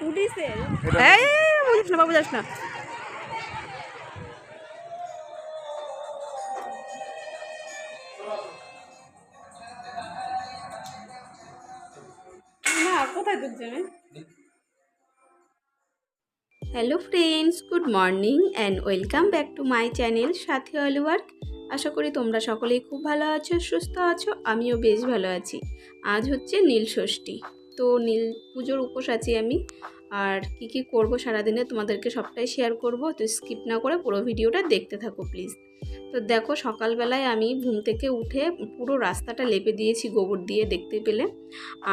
পুলিশের এই বুঝিস না বাবু যাস না। না কোথায় ঢুকছে আমি hello friends good morning and welcome back to my channel Sathi oil work আশা করি তোমরা সকলেই খুব ভালো আছো সুস্থ আছো আমিও বেশ ভালো আছি। আজ হচ্ছে নীল ষষ্ঠী। তো নীল পুজোর উপোস আছি আমি। আর কি কি করব সারাদিনে তোমাদেরকে সবটাই শেয়ার করব, তো স্কিপ না করে পুরো ভিডিওটা দেখতে থাকো প্লিজ তো দেখো সকালবেলায় আমি ঘুম থেকে উঠে পুরো রাস্তাটা লেপে দিয়েছি গোবর দিয়ে দেখতে পেলে।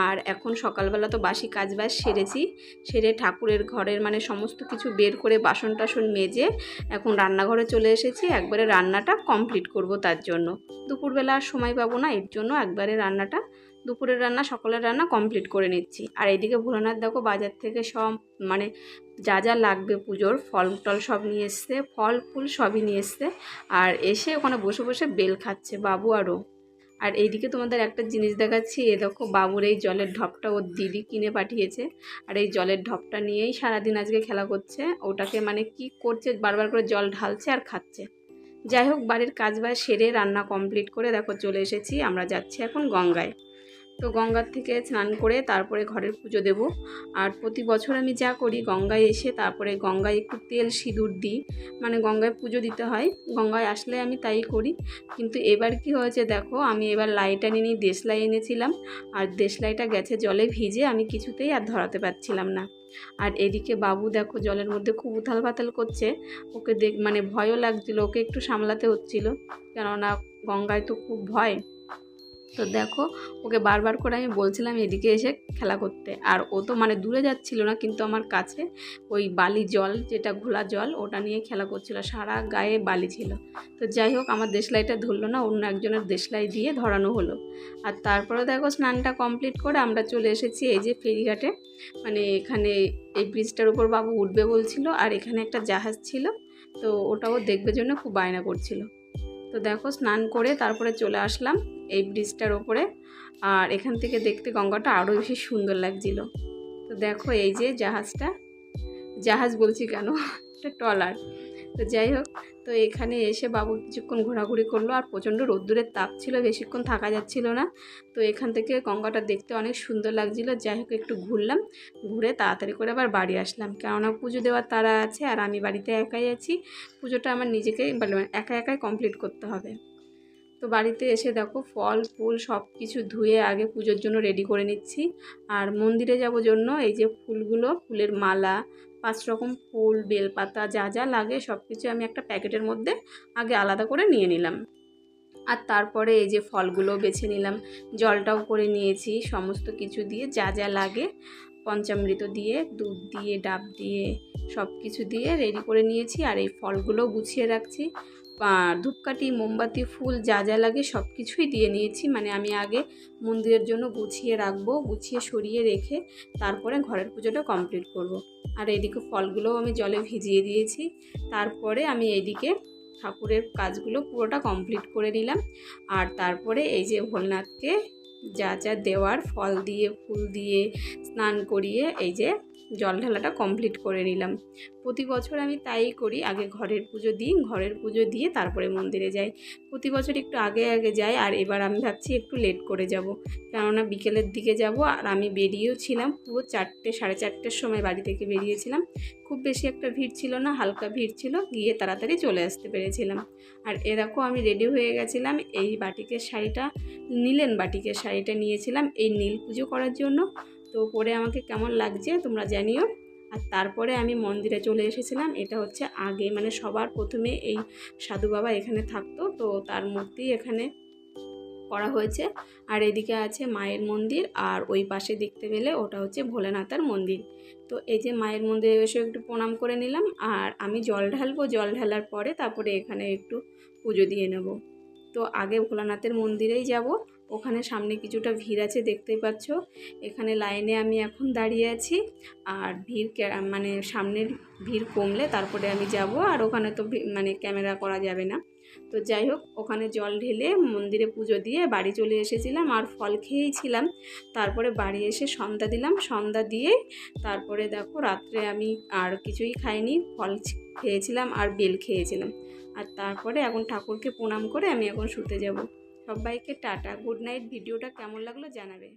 আর এখন সকালবেলা তো বাসি কাজ বাজ সেরেছি, সেরে ঠাকুরের ঘরের মানে সমস্ত কিছু বের করে বাসন টাসন মেজে এখন রান্নাঘরে চলে এসেছি, একবারে রান্নাটা কমপ্লিট করব তার জন্য। দুপুরবেলা আর সময় পাবো না, এর জন্য একবারে রান্নাটা, দুপুরের রান্না, সকালের রান্না কমপ্লিট করে নিচ্ছি। আর এইদিকে ভোলানাথ দেখো বাজার থেকে সব মানে যা যা লাগবে পুজোর, ফল টল সব নিয়ে এসছে, ফল ফুল সবই নিয়ে এসছে। আর এসে ওখানে বসে বসে বেল খাচ্ছে বাবু আরও। আর এইদিকে তোমাদের একটা জিনিস দেখাচ্ছি, এ দেখো বাবুর এই জলের ঢপটা, ওর দিদি কিনে পাঠিয়েছে। আর এই জলের ঢপটা নিয়েই সারাদিন আজকে খেলা করছে। ওটাকে মানে কি করছে, বারবার করে জল ঢালছে আর খাচ্ছে। যাই হোক, বাড়ির কাজ বাজ সেরে রান্না কমপ্লিট করে দেখো চলে এসেছি, আমরা যাচ্ছি এখন গঙ্গায়। তো গঙ্গার থেকে স্নান করে তারপরে ঘরের পুজো দেব। আর প্রতি বছর আমি যা করি, গঙ্গায় এসে তারপরে গঙ্গায় একটু তেল সিঁদুর দিই। মানে গঙ্গায় পুজো দিতে হয়, গঙ্গায় আসলে আমি তাই করি। কিন্তু এবার কি হয়েছে দেখো, আমি এবার লাইট আনিনি দেশলাই এনেছিলাম। আর দেশলাইটা গেছে জলে ভিজে, আমি কিছুতেই আর ধরাতে পারছিলাম না। আর এদিকে বাবু দেখো, জলের মধ্যে খুব উথাল পাতাল করছে। ওকে দেখ মানে ভয়ও লাগছিল, ওকে একটু সামলাতে হচ্ছিল। কেননা গঙ্গায় তো খুব ভয়। তো দেখো, ওকে বারবার করে আমি বলছিলাম এদিকে এসে খেলা করতে। আর ও তো মানে দূরে যাচ্ছিল না, কিন্তু আমার কাছে ওই বালি জল, যেটা ঘোলা জল, ওটা নিয়ে খেলা করছিল। সারা গায়ে বালি ছিল। তো যাই হোক, আমার দেশলাইটা ধরলো না, অন্য একজনের দেশলাই দিয়ে ধরানো হলো। আর তারপরে দেখো, স্নানটা কমপ্লিট করে আমরা চলে এসেছি এই যে ফেরিঘাটে। মানে এখানে এই ব্রিজটার উপর বাবু উঠবে বলছিল, আর এখানে একটা জাহাজ ছিল। তো ওটাও দেখবে জন্য খুব বায়না করছিল। তো দেখো স্নান করে তারপরে চলে আসলাম এই ব্রিজটার ওপরে। আর এখান থেকে দেখতে গঙ্গাটা আরও বেশি সুন্দর লাগছিল। তো দেখো এই যে জাহাজটা। জাহাজ বলছি কেন? একটা ট্রলার। তো যাই হোক, তো এখানে এসে বাবু কিছুক্ষণ ঘোরাঘুরি করল আর প্রচণ্ড রোদ্দুরের তাপ ছিল, বেশিক্ষণ থাকা যাচ্ছিল না। তো এখান থেকে গঙ্গাটা দেখতে অনেক সুন্দর লাগছিল, যাই হোক একটু ঘুরলাম, ঘুরে তাড়াতাড়ি করে আবার বাড়ি আসলাম। কেননা পুজো দেওয়ার তারা আছে আর আমি বাড়িতে একাই আছি, পুজোটা আমার নিজেকেই মানে একা একাই কমপ্লিট করতে হবে। তো বাড়িতে এসে দেখো ফল, ফুল সব কিছু ধুয়ে আগে পুজোর জন্য রেডি করে নিচ্ছি। আর মন্দিরে যাব জন্য এই যে ফুলগুলো, ফুলের মালা, পাঁচ রকম ফুল, বেলপাতা যা যা লাগে সব কিছু আমি একটা প্যাকেটের মধ্যে আগে আলাদা করে নিয়ে নিলাম। আর তারপরে এই যে ফলগুলো বেছে নিলাম, জলটাও করে নিয়েছি, সমস্ত কিছু দিয়ে যা যা লাগে, পঞ্চামৃত দিয়ে, দুধ দিয়ে, ডাব দিয়ে সব কিছু দিয়ে রেডি করে নিয়েছি। আর এই ফলগুলো গুছিয়ে রাখছি। ধূপকাঠি, মোমবাতি, ফুল যা যা লাগে সব কিছুই দিয়ে নিয়েছি। মানে আমি আগে মন্দিরের জন্য গুছিয়ে রাখব, গুছিয়ে সরিয়ে রেখে তারপরে ঘরের পুজোটা কমপ্লিট করব। আর এদিকে ফলগুলোও আমি জলে ভিজিয়ে দিয়েছি। তারপরে আমি এইদিকে ঠাকুরের কাজগুলো পুরোটা কমপ্লিট করে নিলাম। আর তারপরে এই যে ভোলনাথকে যা যা দেওয়ার, ফল দিয়ে, ফুল দিয়ে স্নান করিয়ে এই যে জল ঢালাটা কমপ্লিট করে নিলাম। প্রতি বছর আমি তাই করি, আগে ঘরের পুজো দিই, ঘরের পুজো দিয়ে তারপরে মন্দিরে যাই। প্রতি বছর একটু আগে আগে যাই, আর এবার আমি ভাবছি একটু লেট করে যাব। কেননা বিকেলের দিকে যাব, আর আমি বেরিয়েও ছিলাম পুরো চারটে, সাড়ে চারটের সময় বাড়ি থেকে বেরিয়েছিলাম। খুব বেশি একটা ভিড় ছিল না, হালকা ভিড় ছিল, গিয়ে তাড়াতাড়ি চলে আসতে পেরেছিলাম। আর এরকম আমি রেডি হয়ে গেছিলাম, এই বাটিকের শাড়িটা নিলেন বাটিকের শাড়িটা নিয়েছিলাম। এই নীল পুজো করার জন্য তো পরে আমাকে কেমন লাগছে তোমরা জানিও। আর তারপরে আমি মন্দিরে চলে এসেছিলাম, এটা হচ্ছে আগে মানে সবার প্রথমে এই সাধু বাবা এখানে থাকতো, তো তার মূর্তি এখানে করা হয়েছে। আর এদিকে আছে মায়ের মন্দির, আর ওই পাশে দেখতে পেলে ওটা হচ্ছে ভোলেনাথের মন্দির। তো এই যে মায়ের মন্দিরে এসে একটু প্রণাম করে নিলাম, আর আমি জল ঢালবো, জল ঢালার পরে তারপরে এখানে একটু পুজো দিয়ে নেব। তো আগে ভোলানাথের মন্দিরেই যাব ওখানে সামনে কিছুটা ভিড় আছে, দেখতেই পাচ্ছ। এখানে লাইনে আমি এখন দাঁড়িয়ে আছি আর ভিড় মানে সামনের ভিড় কমলে তারপরে আমি যাব আর ওখানে তো মানে ক্যামেরা করা যাবে না। তো যাই হোক, ওখানে জল ঢেলে মন্দিরে পুজো দিয়ে বাড়ি চলে এসেছিলাম আর ফল খেয়েই ছিলাম তারপরে বাড়ি এসে সন্ধ্যা দিলাম। সন্ধ্যা দিয়ে তারপরে দেখো রাত্রে আমি আর কিছুই খাইনি, ফল খেয়েছিলাম আর বেল খেয়েছিলাম। আর তারপরে এখন ঠাকুরকে প্রণাম করে আমি এখন শুতে যাব। সবাইকে টাটা গুড নাইট ভিডিওটা কেমন লাগল জানাবে।